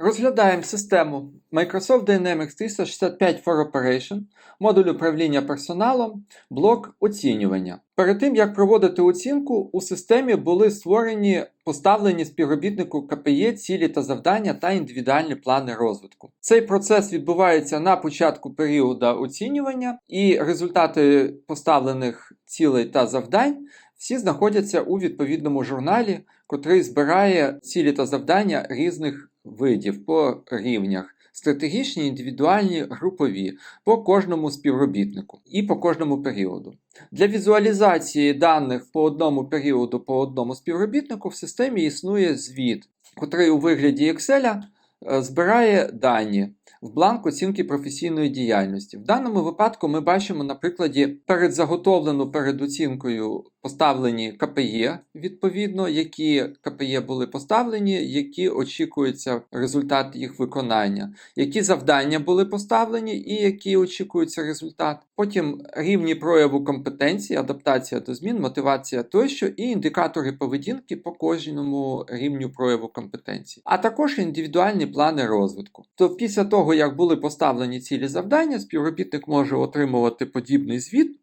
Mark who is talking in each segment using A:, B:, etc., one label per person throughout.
A: Розглядаємо систему Microsoft Dynamics 365 for Operation, модуль управління персоналом, блок оцінювання. Перед тим як проводити оцінку, у системі були створені поставлені співробітнику КПЄ цілі та завдання та індивідуальні плани розвитку. Цей процес відбувається на початку періоду оцінювання, і результати поставлених цілей та завдань всі знаходяться у відповідному журналі, котрий збирає цілі та завдання різних видів по рівнях. Стратегічні, індивідуальні, групові по кожному співробітнику і по кожному періоду. Для візуалізації даних по одному періоду по одному співробітнику в системі існує звіт, котрий у вигляді Excel е, збирає дані в бланк оцінки професійної діяльності. В даному випадку ми бачимо на прикладі передзаготовлену перед оцінкою поставлені КПЄ, відповідно, які КПЄ були поставлені, які очікується результат їх виконання, які завдання були поставлені і які очікується результат. Потім рівні прояву компетенції, адаптація до змін, мотивація тощо, і індикатори поведінки по кожному рівню прояву компетенції, а також індивідуальні плани розвитку. То після того, як були поставлені цілі завдання, співробітник може отримувати подібний звіт.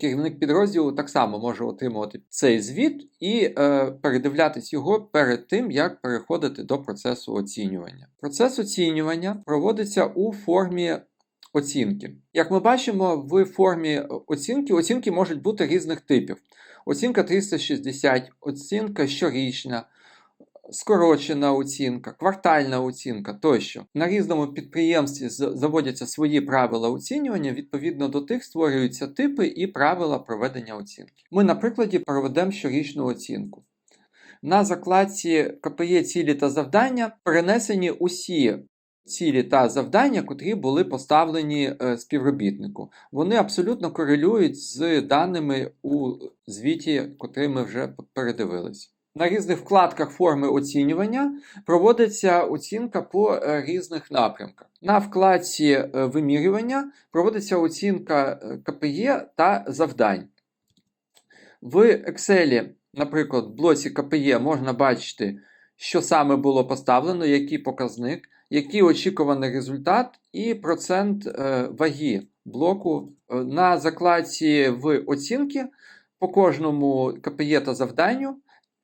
A: Керівник підрозділу так само може отримувати цей звіт і е, передивлятись його перед тим, як переходити до процесу оцінювання. Процес оцінювання проводиться у формі оцінки. Як ми бачимо, в формі оцінки оцінки можуть бути різних типів: оцінка 360, оцінка щорічна. Скорочена оцінка, квартальна оцінка тощо. На різному підприємстві заводяться свої правила оцінювання, відповідно до тих створюються типи і правила проведення оцінки. Ми, на прикладі, проведемо щорічну оцінку. На закладці КПЄ цілі та завдання перенесені усі цілі та завдання, котрі були поставлені е, співробітнику. Вони абсолютно корелюють з даними у звіті, котрий ми вже передивилися. На різних вкладках форми оцінювання проводиться оцінка по е, різних напрямках. На вкладці е, вимірювання проводиться оцінка КПЄ та завдань. В Excel, наприклад, в блоці КПЄ можна бачити, що саме було поставлено, який показник, який очікуваний результат і процент е, ваги блоку. На закладці в оцінки по кожному КПЄ та завданню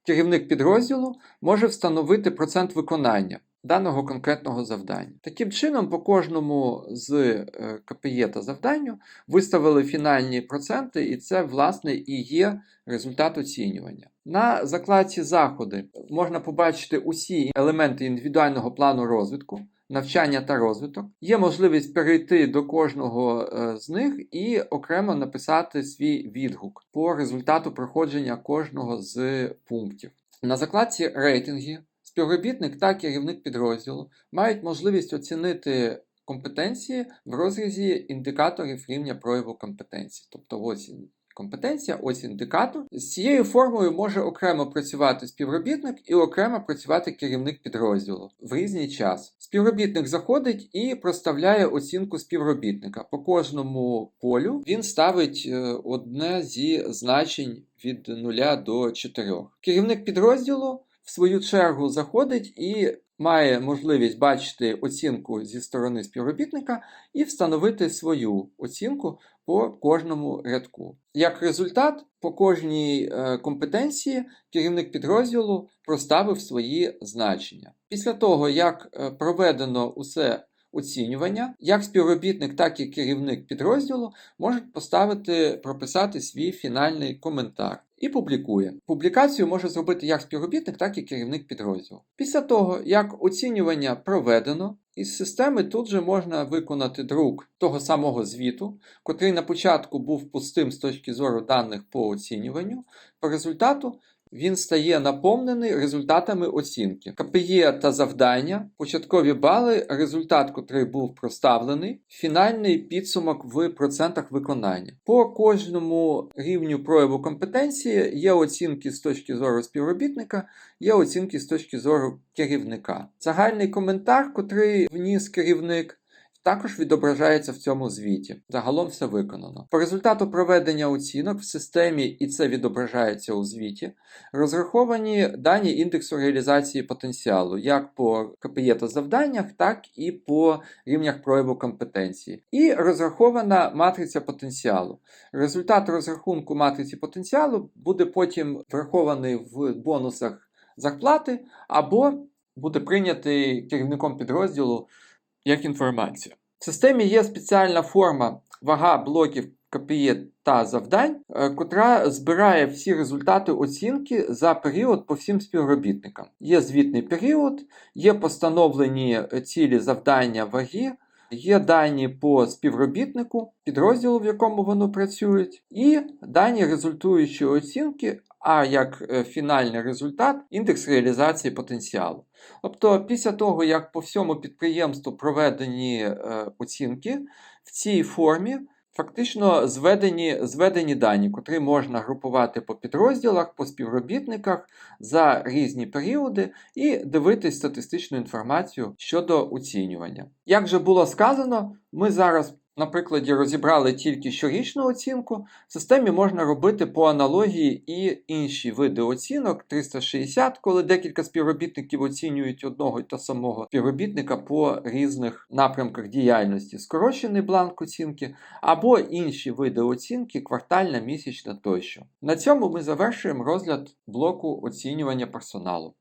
A: керівник підрозділу може встановити процент виконання даного конкретного завдання. Таким чином, по кожному з е, КПЄ та завданню виставили фінальні проценти, і це, власне, і є результат оцінювання. На закладці заходи можна побачити усі елементи індивідуального плану розвитку. Навчання та розвиток. Є можливість перейти до кожного е, з них і окремо написати свій відгук по результату проходження кожного з пунктів. На закладці рейтинги співробітник та керівник підрозділу мають можливість оцінити компетенції в розрізі індикаторів рівня прояву компетенції. Тобто ось компетенція, ось індикатор. З цією формою може окремо працювати співробітник і окремо працювати керівник підрозділу в різний час. Співробітник заходить і проставляє оцінку співробітника. По кожному полю він ставить е, одне зі значень від 0 до 4. Керівник підрозділу. В свою чергу заходить і має можливість бачити оцінку зі сторони співробітника і встановити свою оцінку по кожному рядку. Як результат, по кожній е, компетенції керівник підрозділу проставив свої значення. Після того, як е, проведено усе оцінювання, як співробітник, так і керівник підрозділу можуть поставити, прописати свій фінальний коментар. І публікує. Публікацію може зробити як співробітник, так і керівник підрозділу. Після того, як оцінювання проведено, із системи тут же можна виконати друк того самого звіту, котрий на початку був пустим з точки зору даних по оцінюванню. По результату він стає наповнений результатами оцінки. КПЄ та завдання, початкові бали, результат, котрий був проставлений, фінальний підсумок в процентах виконання. По кожному рівню прояву компетенції є оцінки з точки зору співробітника, є оцінки з точки зору керівника. Загальний коментар, котрий вніс керівник також відображається в цьому звіті. Загалом все виконано. По результату проведення оцінок в системі, і це відображається у звіті, розраховані дані індексу реалізації потенціалу, як по КПЄ та завданнях, так і по рівнях прояву компетенції. І розрахована матриця потенціалу. Результат розрахунку матриці потенціалу буде потім врахований в бонусах зарплати або буде прийнятий керівником підрозділу як інформація. В системі є спеціальна форма вага блоків КПІ та завдань, е, котра збирає всі результати оцінки за період по всім співробітникам. Є звітний період, є постановлені цілі завдання ваги, є дані по співробітнику, підрозділу, в якому вони працюють, і дані результуючої оцінки, а як е, фінальний результат індекс реалізації потенціалу. Тобто, після того, як по всьому підприємству проведені е, оцінки, в цій формі фактично зведені, зведені дані, котрі можна групувати по підрозділах, по співробітниках за різні періоди і дивитись статистичну інформацію щодо оцінювання. Як вже було сказано, ми зараз. На прикладі розібрали тільки щорічну оцінку. В системі можна робити по аналогії і інші види оцінок 360, коли декілька співробітників оцінюють одного та самого співробітника по різних напрямках діяльності, скорочений бланк оцінки, або інші види оцінки, квартальна, місячна тощо. На цьому ми завершуємо розгляд блоку оцінювання персоналу.